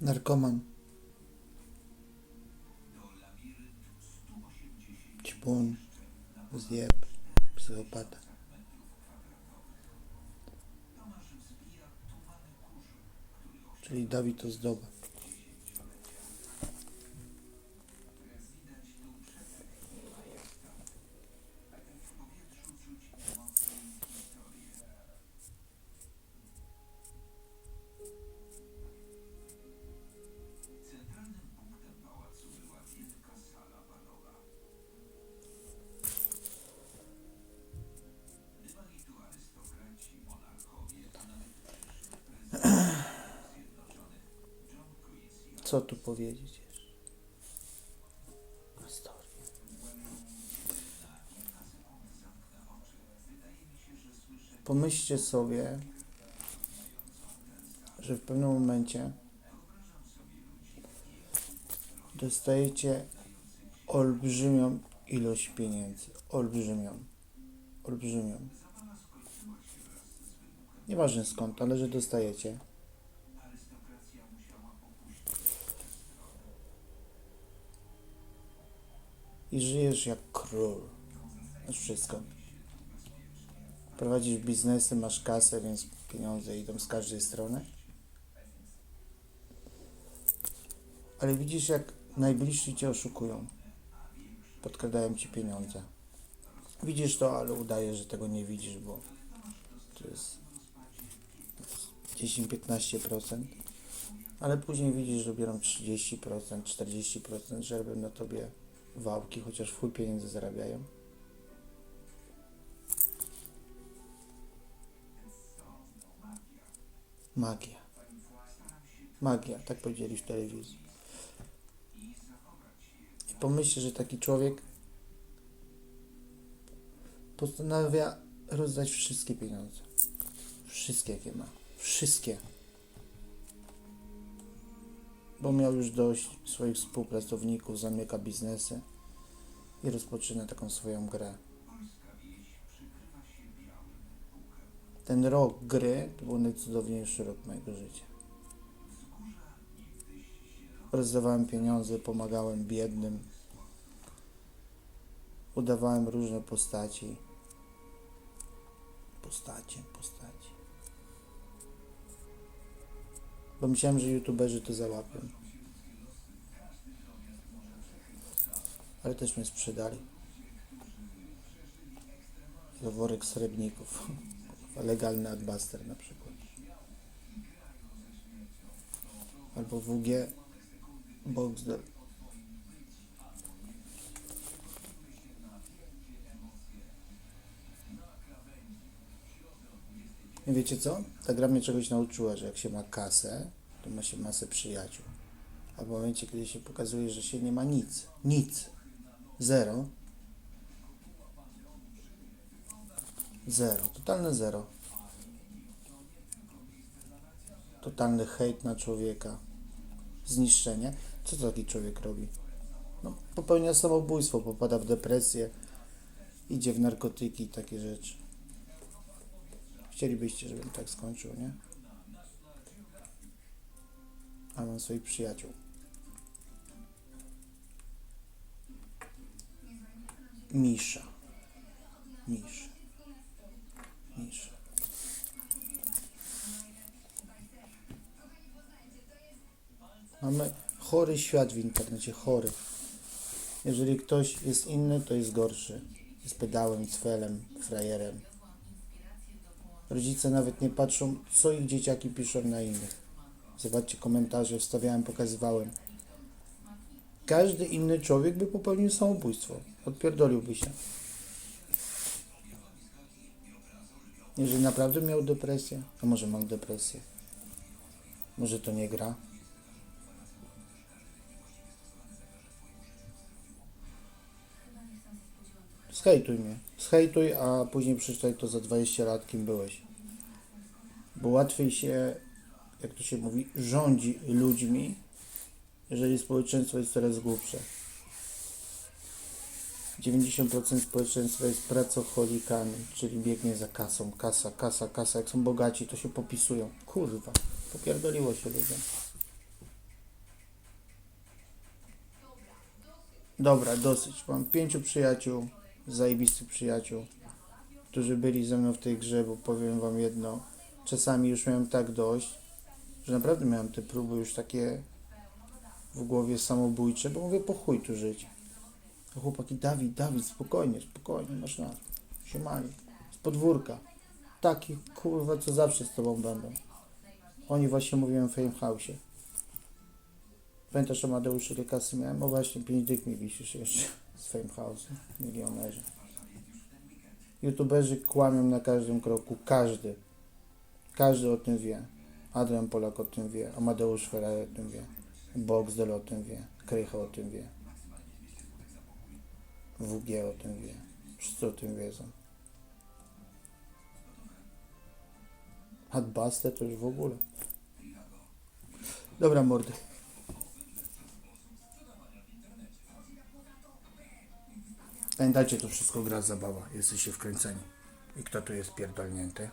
Narkoman. Ćpun. Zjeb. Psychopata. Czyli Dawid Ozdoba. Co tu powiedzieć? Historia. Pomyślcie sobie, że w pewnym momencie dostajecie olbrzymią ilość pieniędzy. Olbrzymią. Olbrzymią. Nieważne skąd, ale że dostajecie. I żyjesz jak król. Masz wszystko. Prowadzisz biznesy, masz kasę, więc pieniądze idą z każdej strony. Ale widzisz, jak najbliżsi cię oszukują. Podkradają ci pieniądze. Widzisz to, ale udajesz, że tego nie widzisz, bo to jest 10-15%. Ale później widzisz, że biorą 30%, 40%, że robią na tobie wałki, chociaż w chuj pieniędzy zarabiają. Magia. Magia, tak powiedzieli w telewizji. I pomyślcie, że taki człowiek postanawia rozdać wszystkie pieniądze. Wszystkie, jakie ma. Wszystkie. Bo miał już dość swoich współpracowników, zamyka biznesy i rozpoczyna taką swoją grę. Ten rok gry to był najcudowniejszy rok mojego życia. Rozdawałem pieniądze, pomagałem biednym, udawałem różne postaci. Postacie, postaci. Bo myślałem, że youtuberzy to załapią. Ale też mnie sprzedali. Za worek srebrników. Legalny Adbuster na przykład. Albo WG Boxdel. I wiecie co? Ta gra mnie czegoś nauczyła, że jak się ma kasę, to ma się masę przyjaciół. A w momencie, kiedy się pokazuje, że się nie ma nic, nic, zero, zero, totalne zero. Totalny hejt na człowieka, zniszczenie. Co taki człowiek robi? No, popełnia samobójstwo, popada w depresję, idzie w narkotyki i takie rzeczy. Chcielibyście, żebym tak skończył, nie? A mam swoich przyjaciół. Misza. Misza. Misza. Mamy chory świat w internecie, chory. Jeżeli ktoś jest inny, to jest gorszy. Jest pedałem, cwelem, frajerem. Rodzice nawet nie patrzą, co ich dzieciaki piszą na innych. Zobaczcie komentarze, wstawiałem, pokazywałem. Każdy inny człowiek by popełnił samobójstwo. Odpierdoliłby się. Jeżeli naprawdę miał depresję, a może mam depresję. Może to nie gra. Zhejtuj mnie zhejtuj, a później przeczytaj to za 20 lat, kim byłeś. Bo łatwiej się, jak to się mówi, rządzi ludźmi, jeżeli społeczeństwo jest coraz głupsze. 90% społeczeństwa jest pracocholikami, czyli biegnie za kasą, kasa, kasa, kasa. Jak są bogaci, to się popisują. Kurwa, popierdoliło się ludziom. Dobra, dosyć. Mam pięciu przyjaciół, zajebistych przyjaciół, którzy byli ze mną w tej grze, bo powiem wam jedno. Czasami już miałem tak dość, że naprawdę miałem te próby już takie w głowie samobójcze, bo mówię, po chuj tu żyć. A chłopaki, Dawid, Dawid, spokojnie, spokojnie, masz na Siemali, z podwórka. Taki kurwa, co zawsze z tobą będą. Oni właśnie mówią o Fame. Pamiętasz, Amadeusz, ile kasy miałem? O właśnie, 5 dych mi wisisz jeszcze z Fame milionerzy. YouTuberzy kłamią na każdym kroku, każdy. Każdy o tym wie. Adrian Polak o tym wie, Amadeusz Ferrari o tym wie, Boxdel o tym wie, Krycha o tym wie, WG o tym wie, wszyscy o tym wiedzą. Hadbuster to już w ogóle. Dobra, mordy. Pamiętajcie, to wszystko gra zabawa. Jesteście wkręceni. I kto tu jest pierdolnięty?